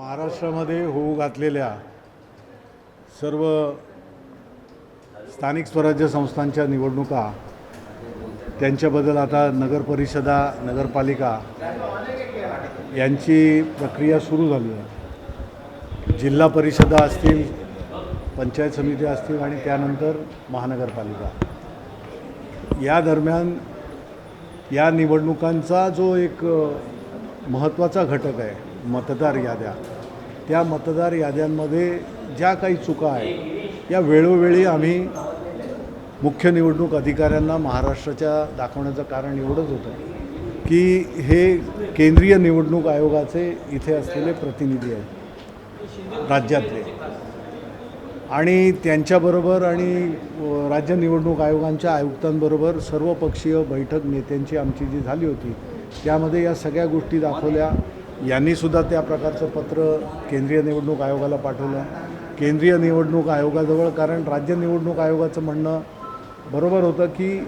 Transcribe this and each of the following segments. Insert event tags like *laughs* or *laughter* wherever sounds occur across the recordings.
महाराष्ट्रामध्ये होऊ घातलेल्या सर्व स्थानिक स्वराज्य संस्थांच्या निवडणुका त्यांच्याबद्दल आता नगर परिषदा नगरपालिका यांची प्रक्रिया सुरू झाली आहे. जिल्हा परिषदा असतील पंचायत समिती असतील आणि त्यानंतर महानगरपालिका. या दरम्यान या निवडणुकांचा जो एक महत्त्वाचा घटक आहे मतदार याद्या. त्या मतदार याद्यांमध्ये ज्या काही चुका आहेत या वेळोवेळी आम्ही मुख्य निवडणूक अधिकाऱ्यांना महाराष्ट्राच्या दाखवण्याचं कारण एवढंच होतं की हे केंद्रीय निवडणूक आयोगाचे इथे असलेले प्रतिनिधी आहेत राज्यातले. आणि त्यांच्याबरोबर आणि राज्य निवडणूक आयोगांच्या आयुक्तांबरोबर सर्वपक्षीय बैठक नेत्यांची आमची जी झाली होती त्यामध्ये या सगळ्या गोष्टी दाखवल्या. यांनीसुद्धा त्या प्रकारचं पत्र केंद्रीय निवडणूक आयोगाला पाठवलं. केंद्रीय निवडणूक आयोगाजवळ कारण राज्य निवडणूक आयोगाचं म्हणणं बरोबर होतं की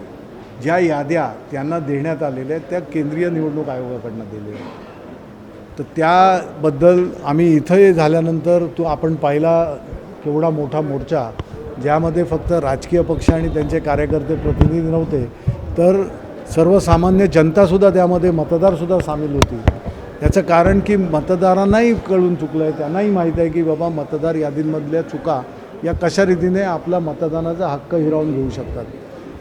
ज्या याद्या त्यांना देण्यात आलेल्या आहेत त्या केंद्रीय निवडणूक आयोगाकडनं दिलेल्या आहेत. तर त्याबद्दल आम्ही इथं झाल्यानंतर तो आपण पाहिला केवढा मोठा मोर्चा ज्यामध्ये फक्त राजकीय पक्ष आणि त्यांचे कार्यकर्ते प्रतिनिधी नव्हते तर सर्वसामान्य जनतासुद्धा त्यामध्ये मतदारसुद्धा सामील होती. याचं कारण की मतदारांनाही कळून चुकलं आहे त्यांनाही माहीत आहे की बाबा मतदार यादींमधल्या चुका या कशा रीतीने आपला मतदानाचा हक्क हिरावून घेऊ शकतात.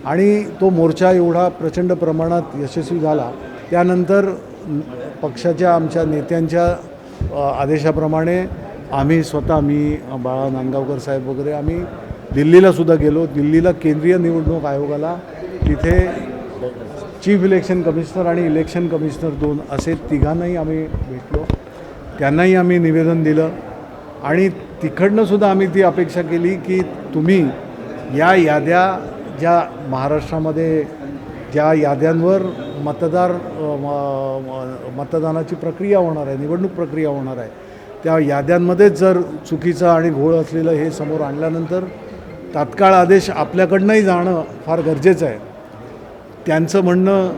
आणि तो मोर्चा एवढा प्रचंड प्रमाणात यशस्वी झाला त्यानंतर पक्षाच्या आमच्या नेत्यांच्या आदेशाप्रमाणे आम्ही स्वतः मी बाळा नांदगावकर साहेब वगैरे आम्ही दिल्लीला सुद्धा गेलो. दिल्लीला केंद्रीय निवडणूक आयोगाला तिथे चीफ इलेक्शन कमिशनर आणि इलेक्शन कमिशनर दोन असे तिघांनाही आम्ही भेटलो. त्यांनाही आम्ही निवेदन दिलं आणि तिकडनंसुद्धा आम्ही ती अपेक्षा केली की तुम्ही या याद्या ज्या महाराष्ट्रामध्ये ज्या याद्यांवर मतदार म- मतदानाची प्रक्रिया होणार आहे निवडणूक प्रक्रिया होणार आहे त्या याद्यांमध्येच जर चुकीचं आणि घोळ असलेलं हे समोर आणल्यानंतर तात्काळ आदेश आपल्याकडनंही जाणं फार गरजेचं आहे. त्यांचं म्हणणं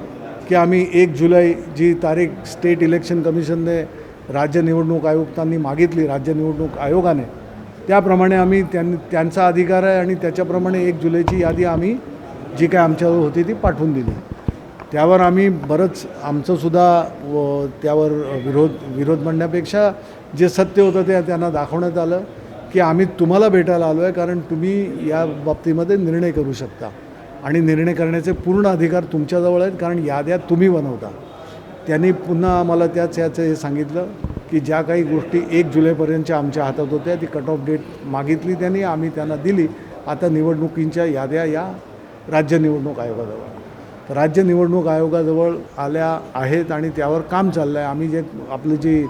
की आम्ही एक जुलै जी तारीख स्टेट इलेक्शन कमिशनने राज्य निवडणूक आयुक्तांनी मागितली राज्य निवडणूक आयोगाने त्याप्रमाणे आम्ही त्यां त्यांचा अधिकार आहे आणि त्याच्याप्रमाणे एक जुलैची यादी आम्ही जी काय आमच्यावर होती ती पाठवून दिली. त्यावर आम्ही बरंच आमचंसुद्धा व त्यावर विरोध विरोध म्हणण्यापेक्षा जे सत्य होतं ते त्यांना दाखवण्यात आलं की आम्ही तुम्हाला भेटायला आलो आहे कारण तुम्ही या बाबतीमध्ये निर्णय करू शकता. आणि निर्णय करण्याचे पूर्ण अधिकार तुमच्याजवळ आहेत कारण याद्या तुम्ही बनवता. त्यांनी पुन्हा आम्हाला त्याच याचं हे सांगितलं की ज्या काही गोष्टी एक जुलैपर्यंतच्या आमच्या हातात होत्या ती कट ऑफ डेट मागितली त्यांनी आम्ही त्यांना दिली. आता निवडणुकींच्या याद्या या राज्य निवडणूक आयोगाजवळ. राज्य निवडणूक आयोगाजवळ आल्या आहेत आणि त्यावर काम चाललं आहे आम्ही जे आपली जी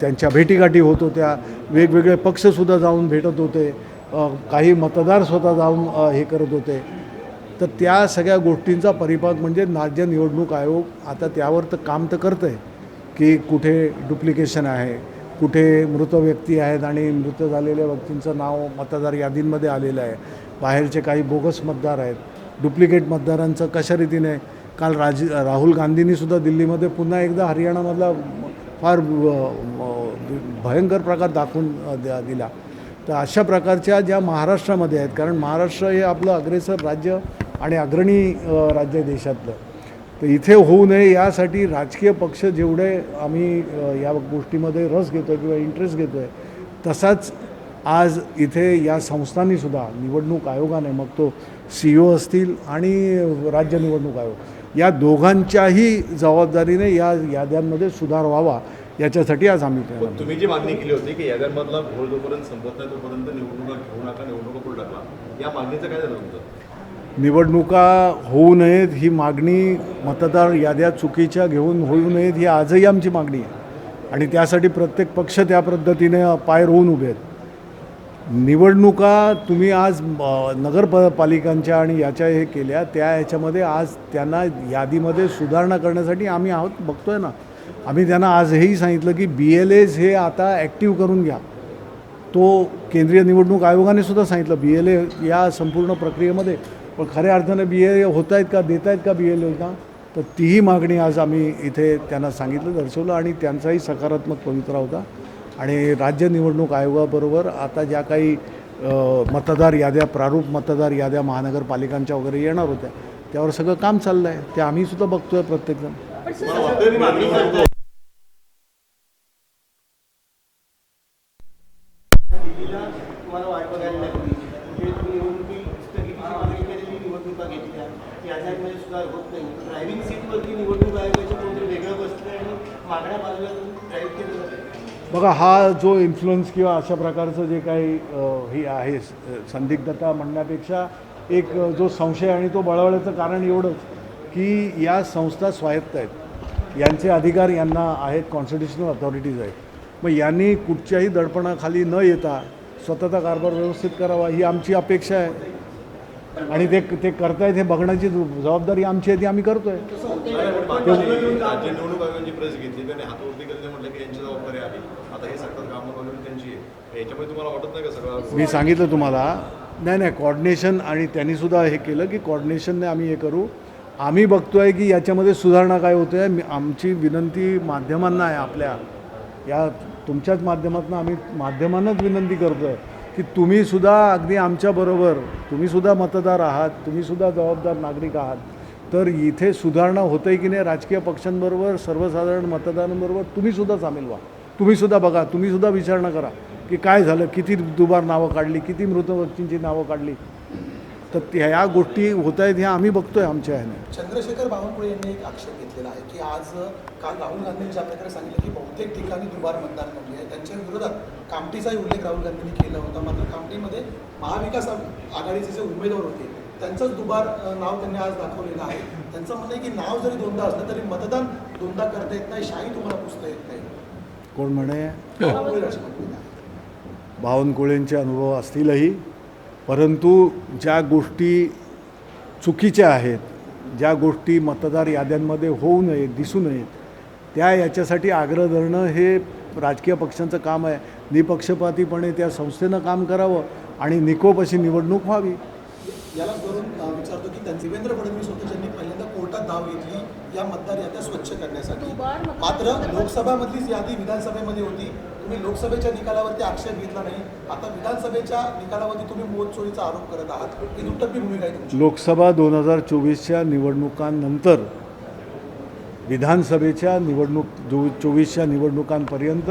त्यांच्या भेटीगाठी होत होत्या वेगवेगळे पक्षसुद्धा जाऊन भेटत होते काही मतदार स्वतः जाऊन हे करत होते. तर त्या सगळ्या गोष्टींचा परिपाक म्हणजे राज्य निवडणूक आयोग आता त्यावर तर काम तर करतं आहे की कुठे डुप्लिकेशन आहे कुठे मृत व्यक्ती आहेत आणि मृत झालेल्या व्यक्तींचं नाव मतदार यादींमध्ये आलेलं आहे. बाहेरचे काही बोगस मतदार आहेत. डुप्लिकेट मतदारांचं कशा रीतीने काल राज राहुल गांधींनीसुद्धा दिल्लीमध्ये पुन्हा एकदा हरियाणामधला फार भयंकर प्रकार दाखवून द्या- दिला. तर अशा प्रकारच्या ज्या महाराष्ट्रामध्ये आहेत कारण महाराष्ट्र हे आपलं अग्रेसर राज्य आणि अग्रणी राज्य देशातलं. तर इथे होऊ नये यासाठी राजकीय पक्ष जेवढे आम्ही या गोष्टीमध्ये रस घेतो आहे किंवा इंटरेस्ट घेतो आहे तसाच आज इथे या संस्थांनीसुद्धा निवडणूक आयोगाने मग तो सी ओ असतील आणि राज्य निवडणूक आयोग या दोघांच्याही जबाबदारीने या याद्यांमध्ये सुधार व्हावा याच्यासाठी आज आम्ही तुम्ही जी मागणी केली होती की याद्यांमधला घोळ जोपर्यंत संपत नाही तोपर्यंत निवडणुका घेऊ नका निवडणुका पुढे टाकला या मागणीचं काय झालं तुमचं? निवडणुका होऊ नयेत ही मागणी मतदार याद्या चुकीच्या घेऊन होऊ नयेत ही आजही आमची मागणी आहे. आणि त्यासाठी प्रत्येक पक्ष त्या पद्धतीने पाय रोवून उभे आहेत. निवडणुका तुम्ही आज अ, नगरपालिकांच्या आणि याच्या हे केल्या त्या ह्याच्यामध्ये आज त्यांना यादीमध्ये सुधारणा करण्यासाठी आम्ही आहोत बघतोय ना. आम्ही त्यांना आज हेही सांगितलं की बी एल एज हे आता ॲक्टिव्ह करून घ्या. तो केंद्रीय निवडणूक आयोगाने सुद्धा सांगितलं बी एल ए या संपूर्ण प्रक्रियेमध्ये पण खऱ्या अर्थानं बी एल ए होत आहेत का देत आहेत का बी एल योजना? तर तीही मागणी आज आम्ही इथे त्यांना सांगितलं दर्शवलं आणि त्यांचाही सकारात्मक पवित्रा होता. आणि राज्य निवडणूक आयोगाबरोबर आता ज्या काही मतदार याद्या प्रारूप मतदार याद्या महानगरपालिकांच्या वगैरे येणार होत्या त्यावर सगळं काम चाललं आहे ते आम्हीसुद्धा बघतो आहे प्रत्येकजण मला वाटतं की निवडणूक दिल्लीला तुम्हाला वाट बघायला लागली म्हणजे तुम्ही निवडणुकी स्थगितीची मागणी केलेली निवडणुका घेतल्या की आझादमध्ये सुधार होत नाही ड्रायव्हिंग सीटवरती निवडणूक आयोगाचे कोणतरी वेगळं बसलं आणि मागण्या बाजूला ड्राईव्ह केलं जाते बघा हा जो इन्फ्लुएन्स किंवा अशा प्रकारचं जे काही हे आहे स- संदिग्धता म्हणण्यापेक्षा एक जो संशय आणि तो बळवण्याचं कारण एवढंच की या संस्था स्वायत्त आहेत. यांचे अधिकार यांना आहेत कॉन्स्टिट्युशनल अथॉरिटीज आहेत. मग यांनी कुठच्याही दडपणाखाली न येता स्वतःचा कारभार व्यवस्थित करावा ही आमची अपेक्षा आहे. आणि ते ते करतायत हे बघण्याची जबाबदारी आमची आहे ती आम्ही करतोय. राज्य निवडणूक आयोगाची प्रेस घेतली त्यांनी हातवरती केली म्हटलं की यांची जबाबदारी आली आता हे सत्तर कामं त्यांची याच्यामुळे तुम्हाला वाटत नाही का सगळं मी सांगितलं तुम्हाला नाही नाही कॉर्डिनेशन आणि त्यांनीसुद्धा हे केलं की कॉर्डिनेशनने आम्ही हे करू. आम्ही बघतो आहे की याच्यामध्ये सुधारणा काय होते. आहे आमची विनंती माध्यमांना आहे आपल्या. या तुमच्याच माध्यमातून आम्ही माध्यमांनाच विनंती करतो आहे की तुम्हीसुद्धा अगदी आमच्याबरोबर तुम्हीसुद्धा मतदार आहात तुम्हीसुद्धा जबाबदार नागरिक आहात. तर इथे सुधारणा होतं आहे की नाही राजकीय पक्षांबरोबर सर्वसाधारण मतदारांबरोबर तुम्हीसुद्धा सामील व्हा. तुम्हीसुद्धा बघा तुम्हीसुद्धा विचारणा करा की काय झालं किती दुबार नावं काढली किती मृत व्यक्तींची नावं काढली. तर त्या या गोष्टी होत आहेत ह्या आम्ही बघतोय आमच्या ह्याने. चंद्रशेखर बावनकुळे यांनी एक आक्षेप घेतलेला आहे की आज काल राहुल गांधींनी ज्या प्रकारे सांगितलं की बहुतेक ठिकाणी दुबार मतदान नोंदली आहे. त्यांच्या विरोधात कामटीचाही उल्लेख राहुल गांधींनी केला होता. मात्र कामटीमध्ये महाविकास आघाडीचे जे उमेदवार होते त्यांचंच दुबार नाव त्यांनी आज दाखवलेलं आहे. त्यांचं म्हणणं आहे की नाव जरी दोनदा असलं तरी मतदान दोनदा करता येत नाही शाही तुम्हाला पुसता येत नाही. कोण म्हणे? आहे. बावनकुळेंचे अनुभव असतीलही. परंतु ज्या गोष्टी चुकीच्या आहेत ज्या गोष्टी मतदार याद्यांमध्ये होऊ नयेत दिसू नयेत त्या याच्यासाठी आग्रह धरणं हे राजकीय पक्षांचं काम आहे. निपक्षपातीपणे त्या संस्थेनं काम करावं आणि निकोप अशी निवडणूक व्हावी. याला करून अ, विचारतो की त्यांचे देवेंद्र फडणवीस होते ज्यांनी पहिल्यांदा कोर्टात धाव घेतली या मतदार याद्या स्वच्छ करण्यासाठी. मात्र लोकसभामधलीच यादी विधानसभेमध्ये होती. तुम्ही लोकसभेच्या निकालावरती आक्षेप घेतला नाही. आता विधानसभेच्या निकालावरती तुम्ही मोजचोरीचा आरोप करत आहात. ही दुटप्पी भूमिका आहे तुमची. लोकसभा दोन हजार चोवीसच्या निवडणुकांनंतर विधानसभेच्या निवडणूक चोवीसच्या निवडणुकांपर्यंत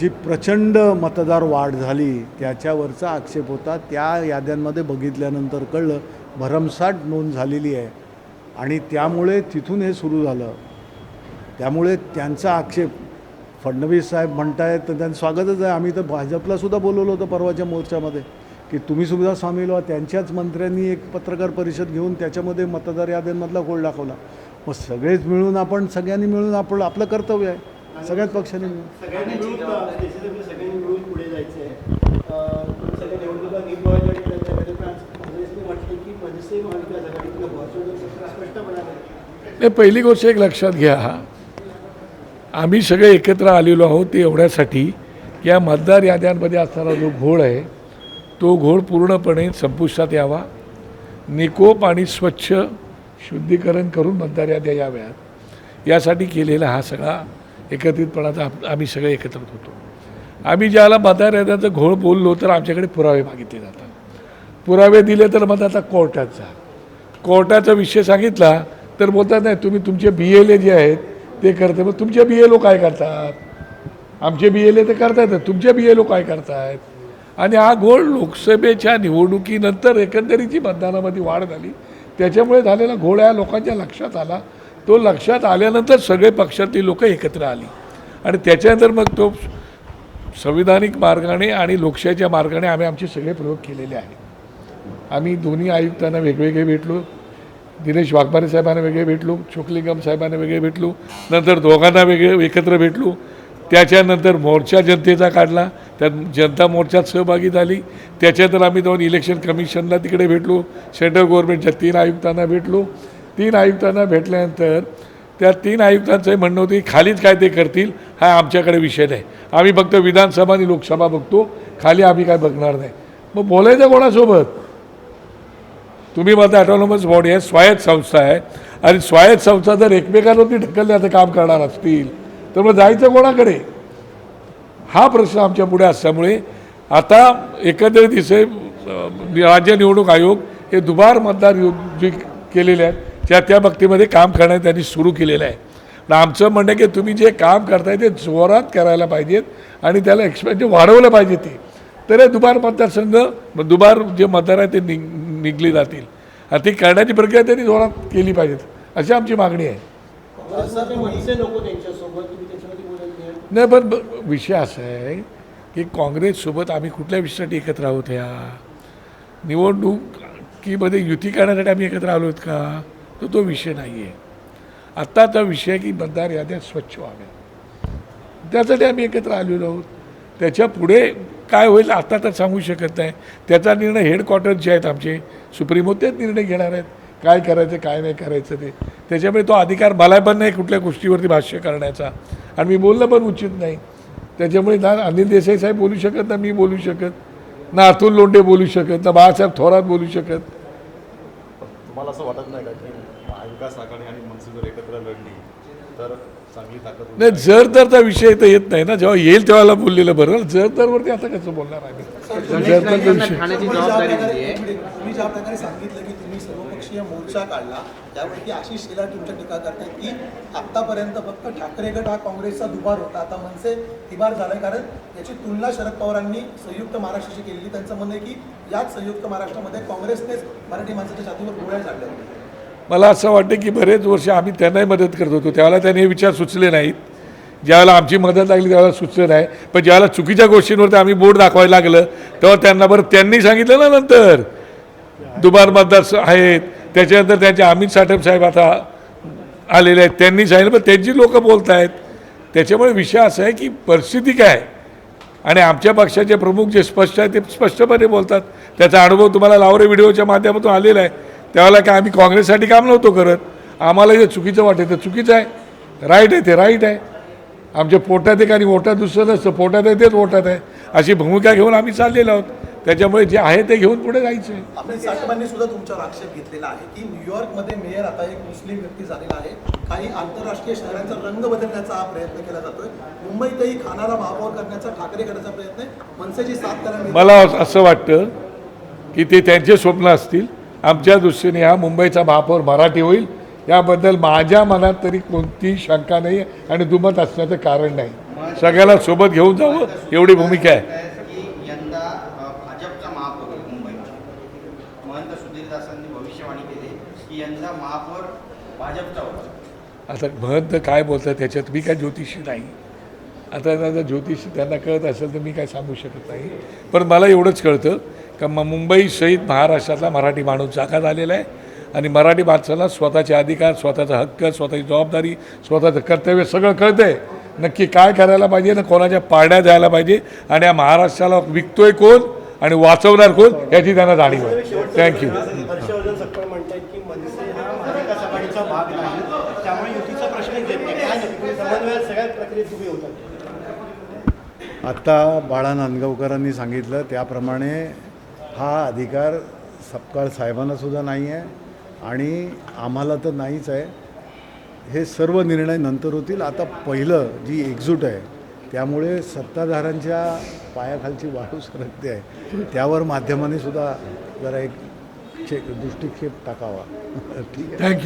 जी प्रचंड मतदार वाढ झाली त्याच्यावरचा आक्षेप होता. त्या याद्यांमध्ये बघितल्यानंतर कळलं भरमसाठ नोंद झालेली आहे. आणि त्यामुळे तिथून हे सुरू झालं. त्यामुळे त्यांचा आक्षेप फडणवीस साहेब म्हणतायत तर त्यांचं स्वागतच आहे. आम्ही तर भाजपलासुद्धा बोलवलं होतं परवाच्या मोर्चामध्ये की तुम्ही सुद्धा सामील व्हा. त्यांच्याच मंत्र्यांनी एक पत्रकार परिषद घेऊन त्याच्यामध्ये मतदार याद्यांमधला गोळ दाखवला. मग सगळेच मिळून आपण सगळ्यांनी मिळून आपण आपलं कर्तव्य आहे. सगळ्याच पक्षांनी नाही पहिली गोष्ट एक लक्षात घ्या. आम्ही सगळे एकत्र आलेलो आहोत ते एवढ्यासाठी की या मतदार याद्यांमध्ये असणारा जो घोळ आहे तो घोळ पूर्णपणे संपुष्टात यावा. निकोप आणि स्वच्छ शुद्धीकरण करून मतदार याद्या याव्यात. यासाठी केलेला हा सगळा एकत्रितपणाचा आप- आम्ही सगळे एकत्र होतो. आम्ही ज्याला मतदार घोळ बोललो तर आमच्याकडे पुरावे मागितले जातात. पुरावे दिले तर मग आता कोर्टात जा. कोर्टाचा विषय सांगितला तर बोलतात नाही तुम्ही तुमचे बी एल ए जे आहेत ते करते. मग तुमचे बी एल ओ काय करतात? आमचे बी एल ए ते करतायत तुमचे बी एल ओ काय करतायत? आणि हा घोळ लोकसभेच्या निवडणुकीनंतर एकंदरीत जी मतदानामध्ये वाढ झाली त्याच्यामुळे झालेला घोळ या लोकांच्या लक्षात आला. तो लक्षात आल्यानंतर सगळे पक्षातली लोक एकत्र आली. आणि त्याच्यानंतर मग तो संविधानिक मार्गाने आणि लोकशाहीच्या मार्गाने आम्ही आमचे सगळे प्रयोग केलेले आहेत. आम्ही दोन्ही आयुक्तांना वेगवेगळे भेटलो दिनेश वाघमारे साहेबांना वेगळे भेटलो चोकलिंगम साहेबांना वेगळे भेटलो नंतर दोघांना वेगळे एकत्र भेटलो. त्याच्यानंतर मोर्चा जनतेचा काढला त्यात जनता मोर्चात सहभागी झाली. त्याच्यानंतर आम्ही जाऊन इलेक्शन कमिशनला तिकडे भेटलो सेंट्रल गव्हर्नमेंटच्या तीन आयुक्तांना भेटलो. तीन आयुक्तांना भेटल्यानंतर त्या तीन आयुक्तांचं म्हणणं होतं की खालीच काय ते करतील हा आमच्याकडे विषय नाही. आम्ही फक्त विधानसभा आणि लोकसभा बघतो खाली आम्ही काय बघणार नाही. मग बोलायचं कोणासोबत? तुम्ही माझा ऑटोनॉमस बॉडी आहे स्वायत्त संस्था आहे. आणि स्वायत्त संस्था जर एकमेकांवरती ढकलण्याचं काम करणार असतील. तर मग जायचं कोणाकडे? हा प्रश्न आमच्या पुढे असल्यामुळे आता एकंदरीत दिसे राज्य निवडणूक आयोग हे दुबार मतदार योग जे केलेले आहेत त्या त्या बाबतीमध्ये काम करणं त्यांनी सुरू केलेलं आहे. पण आमचं म्हणणं आहे की तुम्ही जे काम करताय ते जोरात करायला पाहिजेत आणि त्याला एक्सपेन्स वाढवलं पाहिजे ते. तर हे दुबार मतदारसंघ दुबार जे मतदार आहे ते निग निघले जातील. आणि ती करण्याची प्रक्रिया त्यांनी जोरात केली पाहिजेत अशी आमची मागणी आहे. नाही पण विषय असा आहे की काँग्रेससोबत आम्ही कुठल्या विषयासाठी एकत्र आहोत ह्या निवडणुकीमध्ये युती करण्यासाठी आम्ही एकत्र आलो आहेत का? तर तो विषय नाही आहे आत्ताचा विषय की मतदार याद्या स्वच्छ व्हाव्या त्यासाठी आम्ही एकत्र आलेलो आहोत. त्याच्या पुढे काय होईल आता तर सांगू शकत नाही. त्याचा निर्णय हेडक्वार्टर जे आहेत आमचे सुप्रीमो तेच निर्णय घेणार आहेत. काय करायचं काय नाही करायचं ते. त्याच्यामुळे तो अधिकार मला पण नाही कुठल्या गोष्टीवरती भाष्य करण्याचा. आणि मी बोलणं पण उचित नाही. त्याच्यामुळे ना अनिल देसाई साहेब बोलू शकत ना मी बोलू शकत ना अतुल लोंडे बोलू शकत ना बाळासाहेब थोरात बोलू शकत. तुम्हाला असं वाटत नाही का की महाविकास आघाडी आणि मनसे जर एकत्र लढली तर चांगली ताकद होईल? नाही जर तरचा विषय तर येत नाही ना. जेव्हा येईल तेव्हाला बोललेलं बरं. जर तरवरती आता कसं बोलणार आहे? जर तरचा विषय सांगितलं की राजकीय मोर्चा काढला. त्यावरती अशी शिला तुमच्या टीका करते की आतापर्यंत फक्त ठाकरे गट हा काँग्रेसचा दुबार होता. आता मनसे तिबार झालाय कारण याची तुलना शरद पवारांनी संयुक्त महाराष्ट्राशी केलेली. त्यांचं म्हणणं आहे की याच संयुक्त महाराष्ट्रामध्ये काँग्रेसनेच मराठी माणसाच्या छातीवर गोळ्या झाडल्या होत्या. मला असं वाटतं की बरेच वर्ष आम्ही त्यांनाही मदत करत होतो. त्यावेळेला त्यांनी हे विचार सुचले नाहीत. ज्यावेळेला आमची मदत लागली त्यावेळेला सुचलं नाही. पण ज्यावेळेला चुकीच्या गोष्टींवरती आम्ही बोर्ड दाखवायला लागलं तेव्हा त्यांना बरं त्यांनी सांगितलं ना नंतर. दुबार मतदार आहेत. त्याच्यानंतर त्यांचे अमित साठम साहेब आता आलेले आहेत. त्यांनी सांगितलं पण त्यांची लोकं बोलत आहेत त्याच्यामुळे विषय असा आहे की परिस्थिती काय आहे? आणि आमच्या पक्षाचे प्रमुख जे स्पष्ट आहे ते स्पष्टपणे बोलतात. त्याचा अनुभव तुम्हाला लावरे व्हिडिओच्या माध्यमातून आलेला आहे. त्यावेळेला काय आम्ही काँग्रेससाठी काम नव्हतो करत. आम्हाला जे चुकीचं वाटतं ते चुकीचं आहे. राईट आहे ते राईट आहे. आमच्या पोटात एक आणि वोटात दुसरं नसतं. पोटात आहे तेच वोटात आहे. अशी भूमिका घेऊन आम्ही चाललेलो आहोत. त्याच्यामुळे जे आहे ते घेऊन पुढे जायचं. सुद्धा तुमच्यावर आक्षेप घेतलेला आहे की न्यूयॉर्कमध्ये मेयर आता एक मुस्लिम व्यक्ती झालेला आहे. काही आंतरराष्ट्रीय शहरांचा रंग बदलण्याचा हा प्रयत्न केला जातोय. मुंबईतही खानाला महापौर करण्याचा ठाकरे गटाचा प्रयत्न मनसेची साथ. मला असं वाटतं की ते त्यांचे स्वप्न असतील. आमच्या दृष्टीने हा मुंबईचा महापौर मराठी होईल. याबद्दल माझ्या मनात तरी कोणतीही शंका नाही आणि दुमत असण्याचं कारण नाही. सगळ्याला सोबत घेऊन जावं एवढी भूमिका आहे की यंदा अ, भाजपचा महापौर होईल मुंबईत महंत सुधीरदासांनी भविष्यवाणी केली की यंदा महापौर भाजपचा होता आता महंत काय बोलतात त्याच्यात मी काय ज्योतिषी नाही. आता जर ज्योतिषी त्यांना कळत असेल तर मी काय सांगू शकत नाही. पण मला एवढंच कळतं का म मुंबईसहित महाराष्ट्रातला मराठी माणूस जागा झालेला आहे आणि मराठी माणसाला स्वतःचे अधिकार स्वतःचा हक्क स्वतःची जबाबदारी स्वतःचं कर्तव्य सगळं कळतं आहे नक्की काय करायला पाहिजे ना कोणाच्या पाळण्या द्यायला पाहिजे आणि या महाराष्ट्राला विकतोय कोण आणि वाचवणार कोण याची त्यांना जाणीव आहे. थँक्यू हर्षवर्धन सकळ म्हणतात की मनसे हा महाविकास आघाडीचा भाग नाही त्यामुळे युतीचा प्रश्नच येत नाही काय नक्की तुम्ही समन्वयात सगळ्या प्रक्रियेत तुम्ही होतात आत्ता बाळा नांदगावकरांनी सांगितलं त्याप्रमाणे हा अधिकार सपकाळ साहेबांना सुद्धा नाही आहे आणि आम्हाला तर नाहीच आहे. हे सर्व निर्णय नंतर होतील. आता पहिलं जी एकजूट आहे त्यामुळे सत्ताधाऱ्यांच्या पायाखालची वाळू सरकते आहे. त्यावर माध्यमांनी सुद्धा जरा एक चे दृष्टिक्षेप टाकावा. *laughs* ठीक आहे.